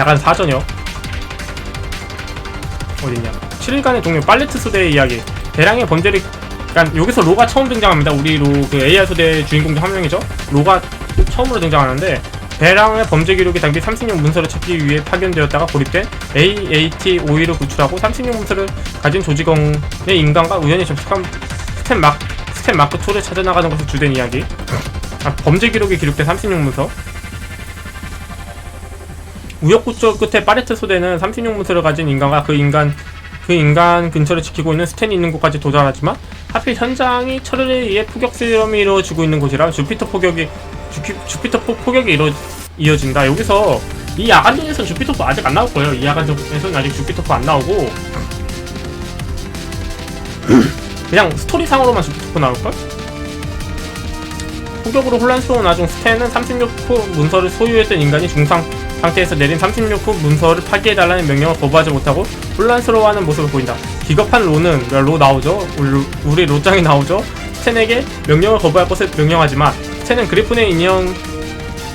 야간 사전역 어딨냐. 7일간의 동료 팔레트 소대의 이야기. 대량의 범죄를 그러니까 여기서 로가 처음 등장합니다. 우리 로그 AR 소대 주인공 중 한 명이죠. 로가 처음으로 등장하는데 대량의 범죄 기록이 담긴 36 문서를 찾기 위해 파견되었다가 고립된 AAT-52를 구출하고 36 문서를 가진 조직원의 인간과 우연히 접촉한 스텝 막 스텝 마크 2를 찾아 나가는 것을 주된 이야기. 아, 범죄 기록이 기록된 36 문서. 우여곡절 끝에 파레트 소대는 36 문서를 가진 인간과 그 인간 그 인간 근처를 지키고 있는 스탠이 있는 곳까지 도달하지만 하필 현장이 철에 의해 포격 실험이 이루어지고 있는 곳이라 주피터 포격이 주피, 주피터 포, 포격이 이루, 이어진다. 여기서 이 야간전에서 주피터포 아직 안 나올 거예요. 이 야간전에서는 아직 주피터포 안 나오고 그냥 스토리상으로만 주피터포 나올걸? 포격으로 혼란스러운 와중 스탠은 36호 문서를 소유했던 인간이 중상 상태에서 내린 36호 문서를 파기해달라는 명령을 거부하지 못하고 혼란스러워하는 모습을 보인다. 기겁한 로는 로 나오죠. 우리, 우리 로짱이 나오죠. 스탠에게 명령을 거부할 것을 명령하지만 스탠은 그리폰의 인형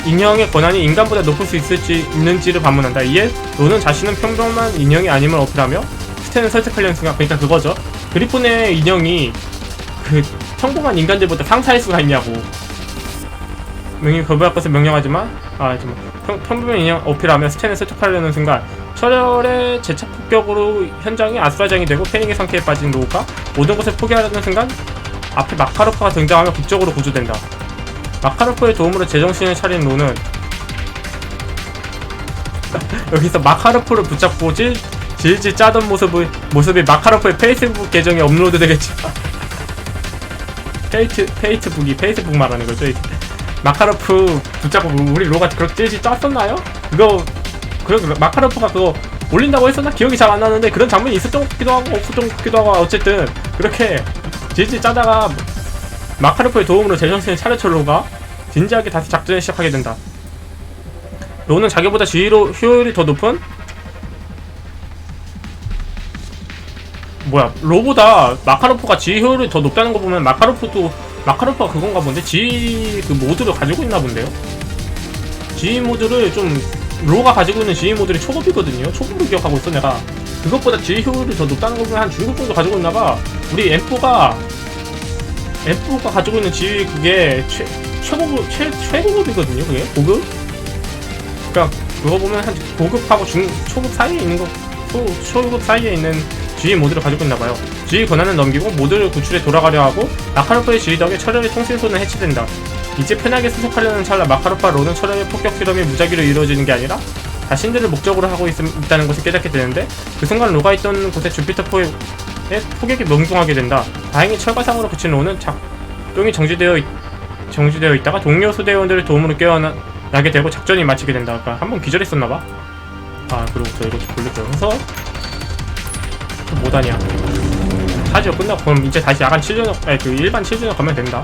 인형의 권한이 인간보다 높을 수 있을지 있는지를 반문한다. 이에 로는 자신은 평범한 인형이 아님을 어필하며 스탠을 설득하려는 순간 그러니까 그거죠. 그리폰의 인형이 그 평범한 인간들보다 상사일 수가 있냐고. 명령 거부할 것을 명령하지만 아 잠깐만 평, 평범한 인형 어필하며 스탠을 설득하려는 순간 철혈의 재차 폭격으로 현장이 아수라장이 되고 패닉의 상태에 빠진 로우가 모든 것을 포기하려는 순간 앞에 마카로프가 등장하며 극적으로 구조된다. 마카로프의 도움으로 제정신을 차린 로는 여기서 마카로프를 붙잡고 질, 질질 짜던 모습을, 모습이 마카로프의 페이스북 계정에 업로드 되겠지. 페이트, 페이트북이 페이스북 말하는 거죠. 마카로프 붙잡고 우리 로가 그렇게 질질 짰었나요? 그거, 그 마카로프가 그거 올린다고 했었나? 기억이 잘 안 나는데 그런 장면이 있었던 것 같기도 하고 없었던 것 같기도 하고 어쨌든 그렇게 질질 짜다가 마카로프의 도움으로 제정신을 차려쳐 로가 진지하게 다시 작전을 시작하게 된다. 로는 자기보다 지휘로 효율이 더 높은 뭐야 로보다 마카로프가 지휘 효율이 더 높다는 거 보면 마카로프도 마카로프가 그건가 본데 지휘 그 모드를 가지고 있나 본데요. 지휘 모드를 좀 로가 가지고 있는 지휘 모드를 초급이거든요. 초급으로 기억하고 있어 내가. 그것보다 지휘 효율이 더 높다는 거 보면 한 중급 정도 가지고 있나봐. 우리 M4가 M4가 가지고 있는 지휘 그게 최, 최고급, 최, 최고급이거든요, 그게? 고급? 그니까, 그거 보면 한 고급하고 중, 초급 사이에 있는 거, 초, 초급 사이에 있는 지휘 모드를 가지고 있나봐요. 지휘 권한을 넘기고 모드를 구출해 돌아가려 하고, 마카로프의 지휘 덕에 철혈의 통신소는 해체된다. 이제 편하게 수속하려는 찰나 마카로프와 로는 철혈의 폭격 실험이 무작위로 이루어지는 게 아니라, 자신들을 목적으로 하고 있, 있다는 것을 깨닫게 되는데, 그 순간 로가 있던 곳에 주피터포의 폭격이 멍뚱하게 된다. 다행히 철가상으로 그친 로는 작동이 정지되어 있, 정지되어 있다가 동료 소대원들의 도움으로 깨어나게 되고 작전이 마치게 된다. 그러니까 한번 기절했었나봐. 아 그리고 저. 해서 또 뭐다냐. 하지요 끝나고 그럼 이제 다시 야간 7전역 아니 그 일반 7전역 가면 된다.